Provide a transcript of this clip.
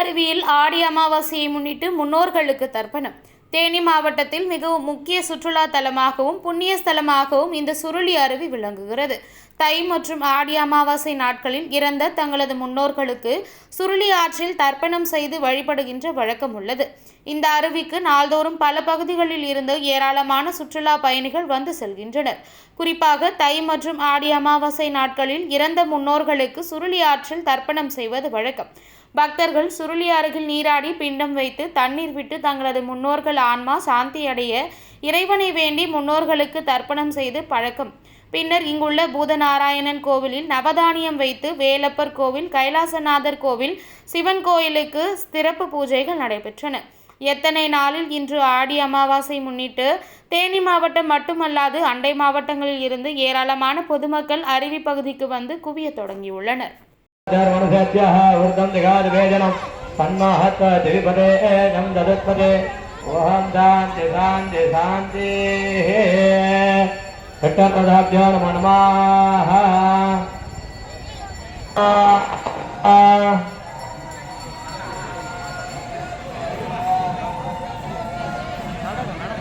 அருவியில் ஆடி அமாவாசையை முன்னிட்டு முன்னோர்களுக்கு தர்ப்பணம். தேனி மாவட்டத்தில் மிகவும் முக்கிய சுற்றுலா தலமாகவும் புண்ணிய ஸ்தலமாகவும் இந்த சுருளி அருவி விளங்குகிறது. தை மற்றும் ஆடி அமாவாசை நாட்களில் இறந்த தங்களது முன்னோர்களுக்கு சுருளி ஆற்றில் தர்ப்பணம் செய்து வழிபடுகின்ற வழக்கம் உள்ளது. இந்த அருவிக்கு நாள்தோறும் பல பகுதிகளில் இருந்து ஏராளமான சுற்றுலா பயணிகள் வந்து செல்கின்றனர். குறிப்பாக தை மற்றும் ஆடி அமாவாசை நாட்களில் இறந்த முன்னோர்களுக்கு சுருளி ஆற்றில் தர்ப்பணம் செய்வது வழக்கம். பக்தர்கள் சுருளி அருகில் நீராடி பிண்டம் வைத்து தண்ணீர் விட்டு தங்களது முன்னோர்கள் ஆன்மா சாந்தி அடைய இறைவனை வேண்டி முன்னோர்களுக்கு தர்ப்பணம் செய்து பழக்கம். பின்னர் இங்குள்ள பூதநாராயணன் கோவிலில் நவதானியம் வைத்து வேலப்பர் கோவில் கைலாசநாதர் கோவில் சிவன் கோயிலுக்கு சிறப்பு பூஜைகள் நடைபெற்றன. எத்தனை நாளில் இன்று ஆடி அமாவாசை முன்னிட்டு தேனி மாவட்டம் மட்டுமல்லாது அண்டை மாவட்டங்களில் இருந்து ஏராளமான பொதுமக்கள் அருவி பகுதிக்கு வந்து குவிய தொடங்கியுள்ளனர். धर्मनुषेभ्यः ऊर्ध्वं दिगादिवेजनं तन्माहत्व द्विपदे नं ददत्पदे ओहं शान्ति शान्ति शान्तिः षट्टपदाभ्यो नमो नमः आ, आ,